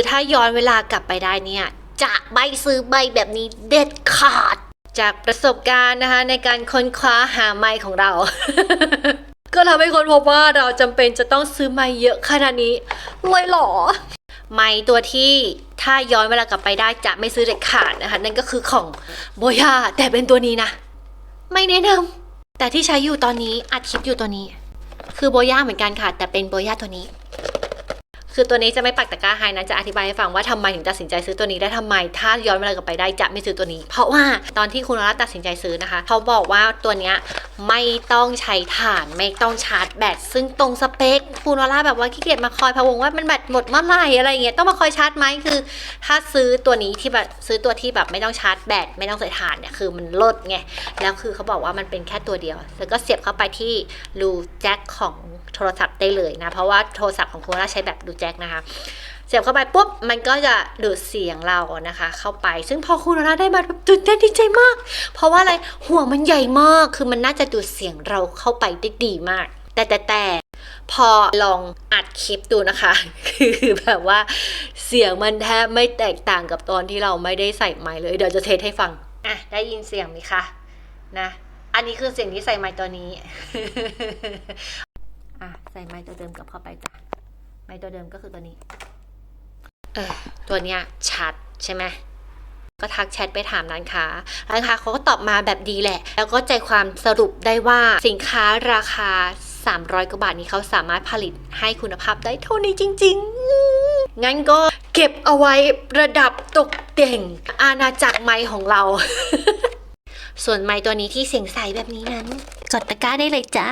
คือถ้าย้อนเวลากลับไปได้เนี่ย จะไม่ซื้อใบแบบนี้เด็ดขาด จากประสบการณ์นะคะในการค้นคว้าหาไม้ของเรา ก็ทำให้คนพบว่าเราจำเป็นจะต้องซื้อไม้เยอะขนาดนี้เลยหรอไม้ตัวที่ถ้าย้อนเวลากลับไปได้จะไม่ซื้อเด็ดขาดนะคะ นั่นก็คือของโบยาแต่เป็นตัวนี้นะ ไม่แนะนำแต่ที่ใช้อยู่ตอนนี้อัดคลิปอยู่ตัวนี้ คือโบย่าเหมือนกันค่ะ แต่เป็นโบย่าตัวนี้ คือตัวนี้จะไม่ปักตะกร้าไฮนะจะอธิบายให้ฟังว่าทำไมถึงตัดสินใจซื้อตัวนี้ได้ทำไม ถ้าย้อนเวลากลับไปได้จะไม่ซื้อตัวนี้ เพราะว่าตอนที่คุณนรัตตัดสินใจซื้อนะคะ เขาบอกว่าตัวเนี้ย ไม่ต้องใช้ถ่านไม่ต้องชาร์จแบตซึ่งตรงสเปคคุณนรัตน์แบบว่าขี้เกียจมาคอยพะวงว่ามันแบตหมดเมื่อไหร่อะไรอย่างเงี้ยต้องมาคอยชาร์จไหมคือ ถ้าซื้อตัวนี้ที่แบบซื้อตัวที่แบบไม่ต้องชาร์จแบตไม่ต้องใส่ถ่านเนี่ยคือมันลดไงแล้วคือเขาบอกว่ามันเป็นแค่ตัวเดียว แล้วก็เสียบเข้าไปที่รูแจ็คของโทรศัพท์ได้เลยนะเพราะว่าโทรศัพท์ของคุณนรัตน์ใช้แบบรูแจ็คนะคะ เสียบเข้าไปปุ๊บมันก็จะดูดเสียงเรานะคะ เข้าไป ซึ่งพอคุณนาได้มาแบบตื่นเต้นดีใจมาก เพราะว่าอะไรห่วงมันใหญ่มากคือมันน่าจะดูดเสียงเราเข้าไปได้ดีมาก แต่แต่แต่พอลองอัดคลิปดูนะคะ คือแบบว่าเสียงมันแทบไม่แตกต่างกับตอนที่เราไม่ได้ใส่ไมค์เลย เดี๋ยวจะเทสให้ฟัง อะ ได้ยินเสียงไหมคะ นะ อันนี้คือเสียงที่ใส่ไมค์ตัวนี้ อะ ใส่ไมค์ตัวเดิมกับเข้าไปจ้ะไมค์ตัวเดิมก็คือตัวนี้ ออตัวเนี้ยชัดใช่ไหมก็ทักแชทไปถามร้านค้า ร้านค้าเขาก็ตอบมาแบบดีแหละ แล้วก็ใจความสรุปได้ว่าสินค้าราคา 300กว่าบาทนี้เขาสามารถผลิตให้คุณภาพได้เท่านี้จริง ๆ งั้นก็เก็บเอาไว้ระดับตกแต่งอาณาจักรไม้ของเรา ส่วนไม้ตัวนี้ที่เสียงใสแบบนี้นั้น กดตะกร้าได้เลยจ้า